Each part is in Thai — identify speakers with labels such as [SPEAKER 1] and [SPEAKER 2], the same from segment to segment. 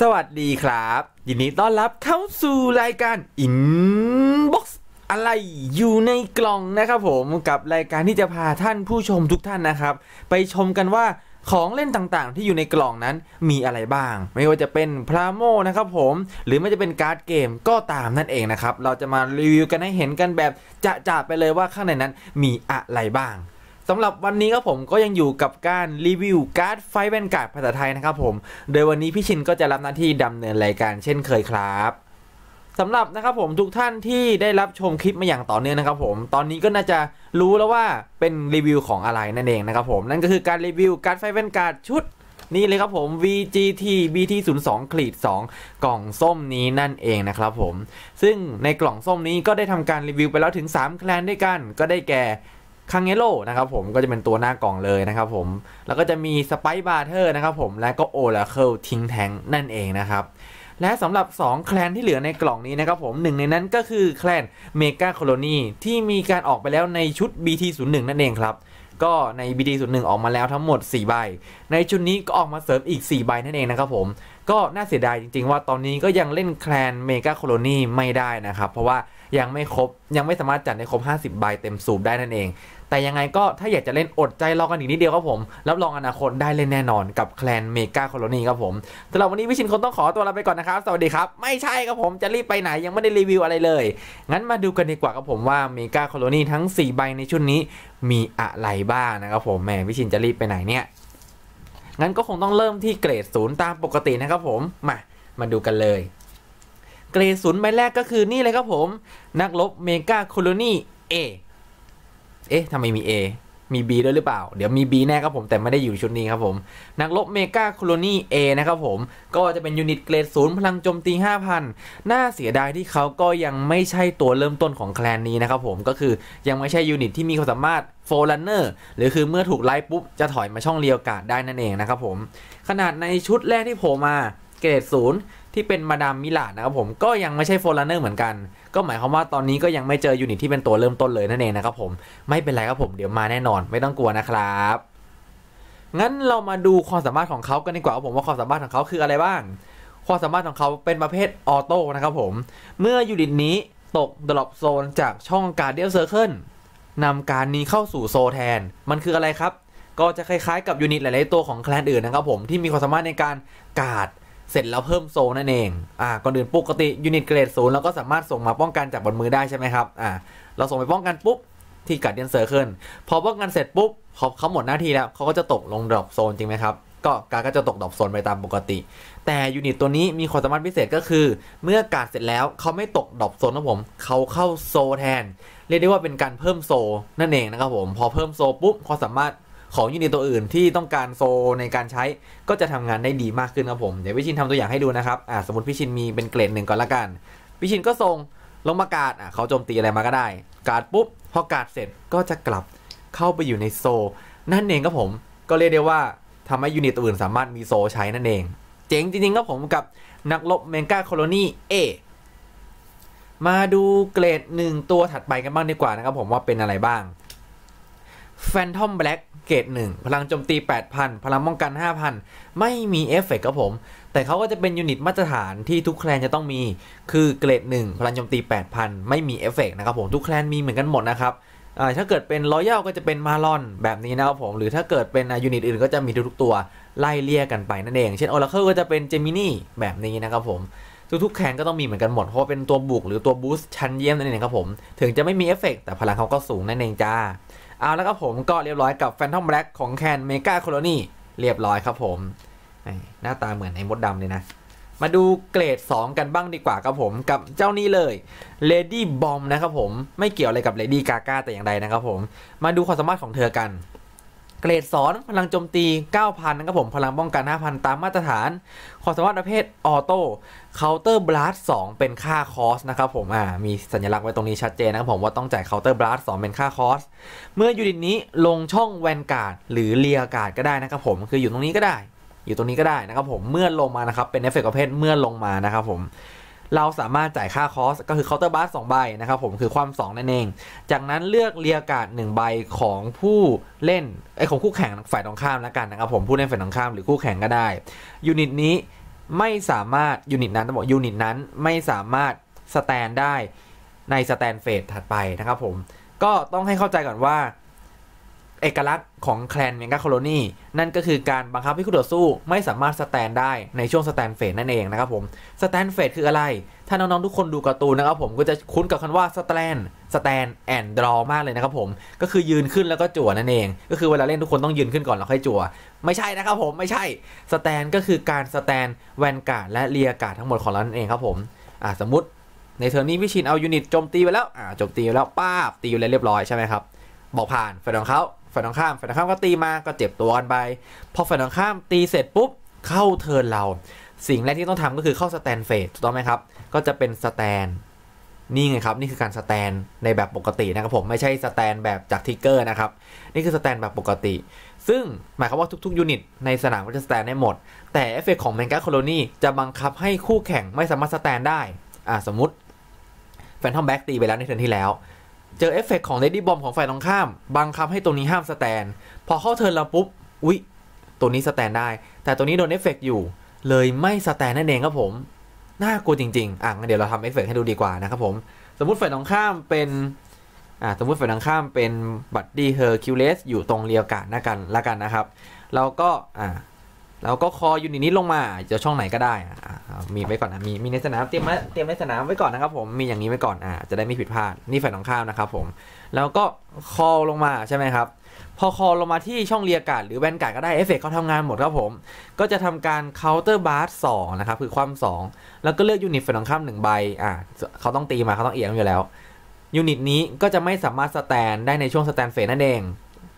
[SPEAKER 1] สวัสดีครับ ยินดีต้อนรับเข้าสู่รายการ Inbox อกอะไรอยู่ในกล่องนะครับผมกับรายการที่จะพาท่านผู้ชมทุกท่านนะครับ ไปชมกันว่าของเล่นต่างๆ ที่อยู่ในกล่องนั้นมีอะไรบ้าง ไม่ว่าจะเป็นพราโมนะครับผม หรือไม่จะเป็นการ์ดเกมก็ตามนั่นเองนะครับ เราจะมารีวิวกันให้เห็นกันแบบจะจ่าไปเลยว่าข้างในนั้นมีอะไรบ้างำหรับวันนี้ครับผมก็ยังอยู่กับการรีวิวการ์ดไฟแวนการ์ดภาษาไทยนะครับผม โดยวันนี้พี่ชินก็จะรับหน้าที่ดำเนินรายการเช่นเคยครับสำหรับนะครับผมทุกท่านที่ได้รับชมคลิปมาอย่างต่อเนื่องนะครับผมตอนนี้ก็น่าจะรู้แล้วว่าเป็นรีวิวของอะไรนั่นเองนะครับผมนั่นก็คือการรีวิวการ์ดไฟแวนการ์ดชุดนี่เลยครับผม VGT BT 0 2คลีด2กล่องส้มนี้นั่นเองนะครับผม ซึ่งในกล่องส้มนี้ก็ได้ทำการรีวิวไปแล้วถึง 3 แคลนด้วยกัน ก็ได้แก่ คังเงโลนะครับผมก็จะเป็นตัวหน้ากล่องเลยนะครับผม แล้วก็จะมีสไปบาร์เทอร์นะครับผมและก็โอลาเคิลทิงแทงนั่นเองนะครับและสำหรับ 2 แคลนที่เหลือในกล่องนี้นะครับผมหนึ่งในนั้นก็คือแคลนเมกาโคโลนีที่มีการออกไปแล้วในชุด BT01 นั่นเองครับก็ใน BT01 ออกมาแล้วทั้งหมด 4 ใบ ในชุดนี้ก็ออกมาเสริมอีก 4 ใบนั่นเองนะครับผม ก็น่าเสียดายจริงๆ ว่าตอนนี้ก็ยังเล่นแคลนเมกาโคโลนีไม่ได้นะครับ เพราะว่า ยังไม่ครบยังไม่สามารถจัดได้ครบ 50 ใบเต็มสูบได้นั่นเอง แต่ยังไงก็ถ้าอยากจะเล่นอดใจรอกันอีกนิดเดียวครับผม รับรองอนาคตได้เล่นแน่นอนกับแคลนเมกาโคโลนีครับผมสำหรับวันนี้วิชินคงต้องขอตัวลาไปก่อนนะครับ สวัสดีครับ ไม่ใช่ครับผมจะรีบไปไหนยังไม่ได้รีวิวอะไรเลย งั้นมาดูกันดีกว่าครับผมว่าเมกาโคโลนีทั้ง 4 ใบในชุดนี้มีอะไรบ้างนะครับผมแหมวิชินจะรีบไปไหนเนี่ยงั้นก็คงต้องเริ่มที่เกรดศูนย์ตามปกตินะครับผมมามาดูกันเลย เกรดศูนย์ใบแรกก็คือนี่เลยครับผม นักลบเมกาโคโลนีเอเอ๊ะทำไมมี A มี B ด้วยหรือเปล่า เดี๋ยวมี B แน่ครับผมแต่ไม่ได้อยู่ชุดนี้ครับผม นักลบเมกาโคโลนี A นะครับผม ก็จะเป็นยูนิตเกรดศูนย์พลังโจมตี 5,000 น่าเสียดายที่เขาก็ยังไม่ใช่ตัวเริ่มต้นของแคลนนี้นะครับผมก็คือยังไม่ใช่ยูนิตที่มีความสามารถโฟลันเนอร์หรือคือเมื่อถูกไล่ปุ๊บ จะถอยมาช่องเรียวกาดได้นั่นเองนะครับผม ขนาดในชุดแรกที่โผล่มาเกรดศูนย์ ที่เป็นมาดามมิลาดนะครับผมก็ยังไม่ใช่โฟลันเนอร์เหมือนกัน ก็หมายความว่าตอนนี้ก็ยังไม่เจอยูนิตที่เป็นตัวเริ่มต้นเลยนั่นเองนะครับผมไม่เป็นไรครับผมเดี๋ยวมาแน่นอนไม่ต้องกลัวนะครับงั้นเรามาดูความสามารถของเขากันดีกว่าผมว่าความสามารถของเขาคืออะไรบ้าง ความสามารถของเขาเป็นประเภทออโต้นะครับผม เมื่อยูนิตนี้ตกดรอปโซนจากช่องการเดียลเซอร์เคิลนำการนี้เข้าสู่โซแทน มันคืออะไรครับ ก็จะคล้ายๆกับยูนิตหลายๆตัวของแคลนอื่นนะครับผมที่มีความสามารถในการกาด เสร็จแล้วเพิ่มโซนนั่นเอง อ่า ก่อนอื่นปกติยูนิตเกรดศูนย์เราก็สามารถส่งมาป้องกันจากบนมือได้ใช่ไหมครับ อ่า เราส่งไปป้องกันปุ๊บที่กัดเดียนเซอร์เคิลพอป้องกันเสร็จปุ๊บเขาเขาหมดหน้าที่แล้วเขาก็จะตกลงดรอปโซนจริงไหมครับ ก็การก็จะตกดรอปโซนไปตามปกติ แต่ยูนิตตัวนี้มีความสามารถพิเศษก็คือ เมื่อกาดเสร็จแล้วเขาไม่ตกดรอปโซนนะผมเขาเข้าโซแทน เรียกได้ว่าเป็นการเพิ่มโซนั่นเองนะครับผม พอเพิ่มโซปุ๊บความสามารถ ของยูนิตตัวอื่นที่ต้องการโซในการใช้ก็จะทำงานได้ดีมากขึ้นครับผม เดี๋ยวพี่ชินทำตัวอย่างให้ดูนะครับอ่าสมมติพี่ชินมีเป็นเกรดหนึ่งก่อนละกัน พี่ชินก็ส่งลงมากาดอะเขาโจมตีอะไรมาก็ได้ กาดปุ๊บพอกาดเสร็จก็จะกลับเข้าไปอยู่ในโซ นั่นเองครับผมก็เรียกได้ว่าทำให้ยูนิตตัวอื่นสามารถมีโซใช้นั่นเอง เจ๋งจริงๆครับผมกับนักลบเมงกาโคโลนีเอมาดูเกรดหนึ่งตัวถัดไปกันบ้างดีกว่านะครับผมว่าเป็นอะไรบ้าง Phantom Black เกรด1พลังโจมตี 8,000 พลังป้องกัน 5,000 ไม่มีเอฟเฟกครับผม แต่เขาก็จะเป็นยูนิตมาตรฐานที่ทุกแคลนจะต้องมีคือเกรด1พลังโจมตี 8,000 ไม่มีเอฟเฟกนะครับผมทุกแคลนมีเหมือนกันหมดนะครับถ้าเกิดเป็นรอยัลก็จะเป็นมาลอนแบบนี้นะครับผม หรือถ้าเกิดเป็นยูนิตอื่นก็จะมีทุกตัวไล่เลี่ยกันไปนั่นเอง เช่นออร์เคิลก็จะเป็นเจมินี่แบบนี้นะครับผมทุกๆแคนก็ต้องมีเหมือนกันหมด เพราะเป็นตัวบุกหรือตัวบูสต์ชั้นเยี่ยมนั่นเองครับผม ถึงจะไม่มีเอฟเฟกแต่พลังเขาก็สูงนั่นเองจ้า เอาแล้วครับผมก็เรียบร้อยกับ Phantom Black ของแคนเมกาโคโลนีเรียบร้อยครับผมหน้าตาเหมือนไอ้มดดำเลยนะ มาดูเกรด 2 กันบ้างดีกว่าครับผมกับเจ้านี้เลย Lady Bomb นะครับผมไม่เกี่ยวอะไรกับ Lady Gaga แต่อย่างใดนะครับผม มาดูความสามารถของเธอกัน เกรดสอนพลังโจมตี 9,000นะครับผม พลังป้องกัน 5,000 ตามมาตรฐาน ความสามารถประเภทออโต้เคาน์เตอร์บลัส2เป็นค่าคอสนะครับผม อ่า มีสัญลักษณ์ไว้ตรงนี้ชัดเจนนะครับผมว่าต้องจ่ายเคาน์เตอร์บลัส2เป็นค่าคอส เมื่อยูนิตนี้ลงช่องแวนการ์ดหรือเลียการ์ดก็ได้นะครับผม คืออยู่ตรงนี้ก็ได้ อยู่ตรงนี้ก็ได้นะครับผม เมื่อลงมานะครับ เป็นเอฟเฟกต์ประเภทเมื่อลงมานะครับผม เราสามารถจ่ายค่าคอสก็คือเคาน์เตอร์บาร์สองใบนะครับผมคือความ2นั่นเอง จากนั้นเลือกเรียกาศหนึ่งใบของผู้เล่นไอของคู่แข่งฝ่ายตรงข้ามแล้วกันนะครับผมผู้เล่นฝ่ายตรงข้ามหรือคู่แข่งก็ได้ยูนิตนี้ไม่สามารถยูนิตนั้นต้องบอกยูนิตนั้นไม่สามารถสแตนได้ในสแตนเฟสถัดไปนะครับผมก็ต้องให้เข้าใจก่อนว่า เอกลักษณ์ของแคลนเมกาโคลนีนั่นก็คือการบังคับให้คู่ต่อสู้ไม่สามารถสแตนได้ในช่วงสแตนเฟสนั่นเองนะครับผมสแตนเฟสคืออะไร ถ้าน้องๆทุกคนดูการ์ตูนนะครับผมก็จะคุ้นกับคำว่าสแตนสแตนแอนด์ดรอมากเลยนะครับผมก็คือยืนขึ้นแล้วก็จั่วนั่นเอง ก็คือเวลาเล่นทุกคนต้องยืนขึ้นก่อนแล้วค่อยจั่ว ไม่ใช่นะครับผมไม่ใช่สแตนก็คือการสแตนแวนการ์ดและเรียการ์ดทั้งหมดของเรานั่นเองครับผมอ่าสมมติในเทอร์นี้วิชินเอายูนิตโจมตีไปแล้วอ่าโจมตีไปแล้วป้าบตีอยู่เลยเรียบร้อยใช่ไหมครับบอกผ่านฝ่ายของเขา ฝ่ายตรงข้ามฝ่ายตรงข้ามก็ตีมาก็เจ็บตัวกันไป พอฝ่ายตรงข้ามตีเสร็จปุ๊บเข้าเทิร์นเรา สิ่งแรกที่ต้องทำก็คือเข้าสแตนเฟสถูกต้องไหมครับ ก็จะเป็นสแตนนี่ไงครับ นี่คือการสแตนในแบบปกตินะครับผมไม่ใช่สแตนแบบจากทิกเกอร์นะครับ นี่คือสแตนแบบปกติ ซึ่งหมายความว่าทุกๆยูนิตในสนามก็จะสแตนได้หมด แต่เอฟเฟกของแมงกาโคโลนีจะบังคับให้คู่แข่งไม่สามารถสแตนได้อ่าสมมติแฟนทอมแบ็กตีไปแล้วในเทิร์นที่แล้ว เจอเอฟเฟกของเลดี้บอมของฝ่ายตรงข้าม บังคับให้ตัวนี้ห้ามสแตน พอเข้าเทิร์นเราปุ๊บ อุ๊ย ตัวนี้สแตนได้ แต่ตัวนี้โดนเอฟเฟกอยู่ เลยไม่สแตนนั่นเองครับผม น่ากลัวจริงๆ อะงั้นเดี๋ยวเราทำเอฟเฟกให้ดูดีกว่านะครับผม สมมติฝ่ายตรงข้ามเป็น อ่า สมมติฝ่ายตรงข้ามเป็นบัตดี้เฮอร์คิวเลสอยู่ตรงเรียวกาดนะกันละกันนะครับ เราก็ อ่า แล้วก็คอยูนิตนี้ลงมาจะช่องไหนก็ได้มีไว้ก่อนนะมีมีในสนามเตรียมไว้เตรียมในสนามไว้ก่อนนะครับผมมีอย่างนี้ไว้ก่อนอ่าจะได้ไม่ผิดพลาดนี่ฝ่ายตรงข้ามนะครับผมแล้วก็คอลงมาใช่ไหมครับพอคอลงมาที่ช่องเรียกาดหรือแวนการ์ดก็ได้เอฟเฟกเขาทำงานหมดครับผม ก็จะทำการเคาน์เตอร์บาร์สองนะครับ คือความสองแล้วก็เลือกยูนิตฝ่ายตรงข้ามหนึ่งใบอ่าเขาต้องตีมาเขาต้องเอียงอยู่แล้วยูนิตนี้ก็จะไม่สามารถสแตนได้ในช่วงสแตนเฟสนั่นเอง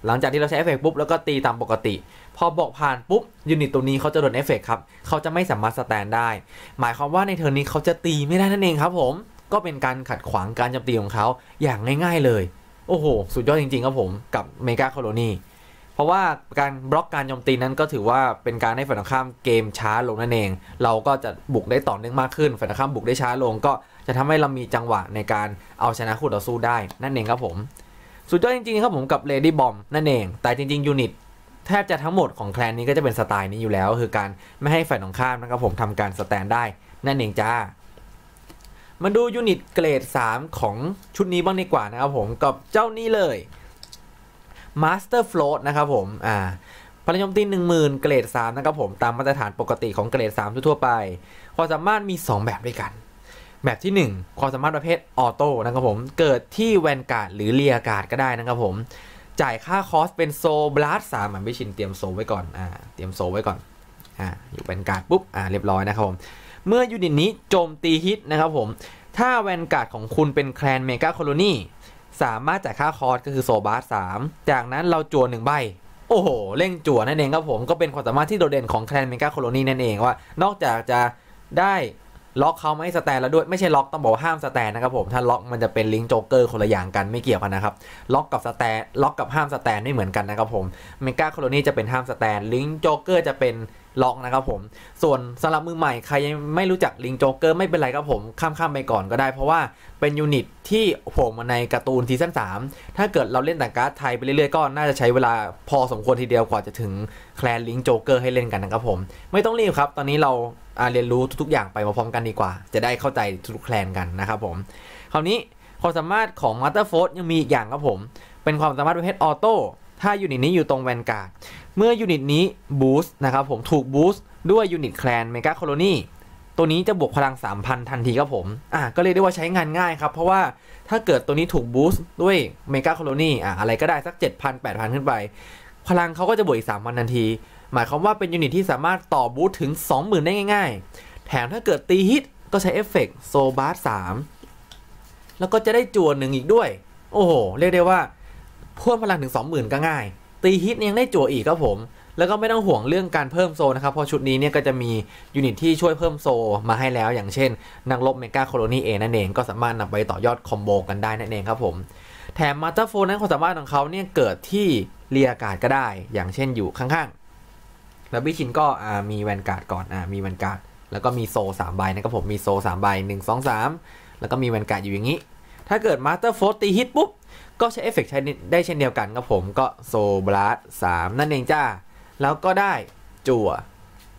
[SPEAKER 1] หลังจากที่เราใช้เอฟเฟกปุ๊บแล้วก็ตีตามปกติ พอบอกผ่านปุ๊บยูนิตตัวนี้เขาจะโดนเอฟเฟกครับเขาจะไม่สามารถสแตนได้ หมายความว่าในเทอร์นี้เขาจะตีไม่ได้นั่นเองครับผมก็เป็นการขัดขวางการโจมตีของเขาอย่างง่าย ๆเลย โอ้โห สุดยอดจริงๆครับผมกับเมกาโคโลนีเพราะว่าการบล็อกการโจมตีนั้นก็ถือว่าเป็นการให้ฝ่ายตรงข้ามเกมช้าลงนั่นเอง เราก็จะบุกได้ต่อเนื่องมากขึ้นฝ่ายตรงข้ามบุกได้ช้าลง ก็จะทำให้เรามีจังหวะในการเอาชนะคู่ต่อสู้ได้นั่นเองครับผม สุดยอดจริงๆครับผมกับเลดี้บอมนั่นเอง แต่จริงๆยูนิตแทบจะทั้งหมดของแคลนนี้ก็จะเป็นสไตล์นี้อยู่แล้ว คือการไม่ให้ฝ่ายตรงข้ามนะครับผมทำการสแตนได้นั่นเองจ้ามาดูยูนิตเกรด 3 ของชุดนี้บ้างดีกว่านะครับผมกับเจ้านี้เลย Master Float นะครับผมอ่าพลังโจมตี10,000 เกรด 3 นะครับผมตามมาตรฐานปกติของเกรด 3 ทั่วไป ความสามารถมี 2 แบบด้วยกัน แบบที่ 1 ความสามารถประเภทออโต้นะครับผม เกิดที่แวนการ์ดหรือเลียการ์ดก็ได้นะครับผม จ่ายค่าคอสเป็นโซบลัสสามเหมันไม่ชินเตรียมโซไว้ก่อนอ่าเตรียมโซไว้ก่อนอ่าอยู่เป็นการ์ดปุ๊บอ่าเรียบร้อยนะครับผมเมื่อยูนิตนี้โจมตีฮิตนะครับผม ถ้าแวนการ์ดของคุณเป็นแคลนเมกาโคโลนีสามารถจ่ายค่าคอสก็คือโซบาสสามจากนั้นเราจั่วหนึ่งใบ โอ้โห เร่งจั่วนั่นเองครับผม ก็เป็นความสามารถที่โดดเด่นของแคลนเมกาโคโลนีนั่นเองว่า นอกจากจะได้ ล็อกเขาไม่สแตนแล้วด้วยไม่ใช่ล็อกต้องบอกห้ามสแตนนะครับผมถ้าล็อกมันจะเป็นลิงก์โจ๊กเกอร์คนละอย่างกันไม่เกี่ยวกันนะครับล็อกกับสแตนล็อกกับห้ามสแตนไม่เหมือนกันนะครับผมเมกาโคโลนีจะเป็นห้ามสแตนลิงก์โจ๊กเกอร์จะเป็น ล็อกนะครับผม ส่วนสำหรับมือใหม่ใครยังไม่รู้จักลิงโจ๊กเกอร์ไม่เป็นไรครับผมข้ามๆไปก่อนก็ได้ เพราะว่าเป็นยูนิตที่โผล่มาในการ์ตูนซีซั่น3ถ้าเกิดเราเล่นแต่การ์ดไทยไปเรื่อยๆก็น่าจะใช้เวลาพอสมควรทีเดียวกว่าจะถึงแคลนลิงโจ๊กเกอร์ให้เล่นกันนะครับผม ไม่ต้องรีบครับ ตอนนี้เราเรียนรู้ทุกๆอย่างไปมาพร้อมกันดีกว่า จะได้เข้าใจทุกแคลนกันนะครับผมคราวนี้ความสามารถของมาสเตอร์โฟยังมีอีกอย่างครับผม เป็นความสามารถประเภทออโต้ ถ้ายูนิตนี้อยู่ตรงแวนการ์ดเมื่อยูนิตนี้บูสต์นะครับผมถูกบูสต์ด้วยยูนิตแคลนเมกาโคโลนีตัวนี้จะบวกพลัง 3,000 ทันทีครับผม อะก็เลยกได้ว่าใช้งานง่ายครับ เพราะว่าถ้าเกิดตัวนี้ถูกบูสต์ด้วยเมกาโคโลนีอะอะไรก็ได้สัก 7,000 8,000 ขึ้นไป พลังเขาก็จะบวกอีก 3,000 ทันที หมายความว่าเป็นยูนิตที่สามารถต่อบูทถึง 20,000 ได้ง่าย ๆ แถมถ้าเกิดตีฮิตก็ใช้เอฟเฟกต์โซบาร์สามแล้วก็จะได้จวหนึ่งอีกด้วย โอ้โห เรียกได้ว่า พ่วงพลังถึง 20,000 ก็ง่าย ตีฮิตยังได้จั่วอีกครับผม แล้วก็ไม่ต้องห่วงเรื่องการเพิ่มโซนะครับ เพราะชุดนี้เนี่ยก็จะมียูนิตที่ช่วยเพิ่มโซมาให้แล้ว อย่างเช่น นักรบเมกาโคโลนีเอนั่นเองก็สามารถนำไปต่อยอดคอมโบกันได้นั่นเองครับผม แถมมาสเตอร์โฟนนั้นความสามารถของเขาเนี่ยเกิดที่เรียการ์ดก็ได้ อย่างเช่นอยู่ข้างๆ แล้วบิชินก็มีแวนการ์ดก่อนอมีแวนการ์ดแล้วก็มีโซสามใบนะครับผมมีโซสามใบหนึ่งสองสามแล้วก็มีแวนการ์ดอยู่อย่างนี้ ถ้าเกิดมาสเตอร์โฟตีฮิตปุ๊บ ก็ใช้เอฟเฟกต์ใช้ได้เช่นเดียวกันครับผมก็โซบลัสสามนั่นเองจ้า แล้วก็ได้จั่ว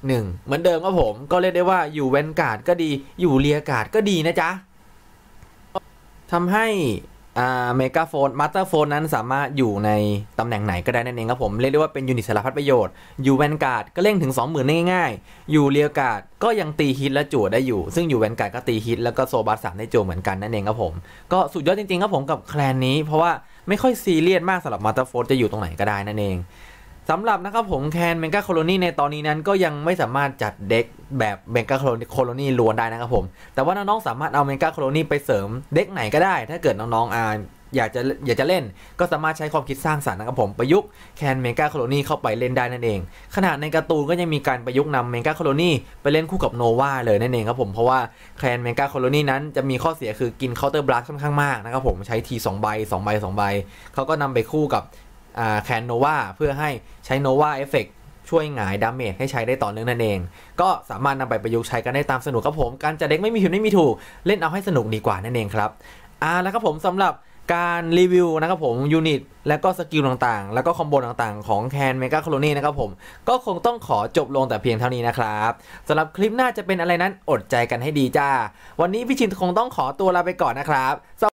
[SPEAKER 1] หนึ่งเหมือนเดิมครับผมก็เรียกได้ว่าอยู่เวนการ์ดก็ดีอยู่เรียการ์ดก็ดีนะจ๊ะทำให้ เมกาโฟนมาสเตอร์โฟนนั้นสามารถอยู่ในตำแหน่งไหนก็ได้นั่นเองครับผม เรียกได้ว่าเป็นยูนิตสารพัดประโยชน์ อยู่แวนการ์ดก็เล่งถึง 20,000ได้ง่ายๆ อยู่เรียการ์ดก็ยังตีฮิตและจั่วได้อยู่ ซึ่งอยู่แวนการ์ดก็ตีฮิตแล้วก็โซบาสสามได้จั่วเหมือนกันนั่นเองครับผม ก็สุดยอดจริงๆครับผมกับแคลนนี้ เพราะว่าไม่ค่อยซีเรียสมากสำหรับมาสเตอร์โฟนจะอยู่ตรงไหนก็ได้นั่นเอง สำหรับนะครับผมแคนเมกาโคลนีในตอนนี้นั้นก็ยังไม่สามารถจัดเด็กแบบเมกาโคลนีล้วนได้นะครับผม แต่ว่าน้องๆสามารถเอาเมกาโคลนีไปเสริมเด็กไหนก็ได้ ถ้าเกิดน้องๆอ่าอยากจะอยากจะเล่นก็สามารถใช้ความคิดสร้างสรรค์นะครับผมประยุกต์แคนเมกาโคลนีเข้าไปเล่นได้นั่นเอง ขนาดในการ์ตูนก็ยังมีการประยุกต์นำเมกาโคลนีไปเล่นคู่กับโนวาเลยนั่นเองครับผมเพราะว่าแคนเมกาโคลนีนั้นจะมีข้อเสียคือกินเคาน์เตอร์บลัสค่อนข้างมากนะครับผมใช้ที2ใบ2ใบ2ใบเขาก็นำไปคู่กับ แคนโนวาเพื่อให้ใช้โนวาเอฟเฟกช่วยหงายดาเมจให้ใช้ได้ต่อเนื่องนั่นเอง ก็สามารถนำไปประยุกต์ใช้กันได้ตามสนุกครับผม การจัดเด็กไม่มีผิดไม่มีถูก เล่นเอาให้สนุกดีกว่านั่นเองครับอ่าแล้วครับผมสำหรับการรีวิวนะครับผมยูนิตและก็สกิลต่างๆ แล้วก็คอมโบต่างๆ ของแคนเมกาโคลนีนะครับผมก็คงต้องขอจบลงแต่เพียงเท่านี้นะครับสำหรับคลิปหน้าจะเป็นอะไรนั้นอดใจกันให้ดีจ้า วันนี้พี่ชินคงต้องขอตัวลาไปก่อนนะครับ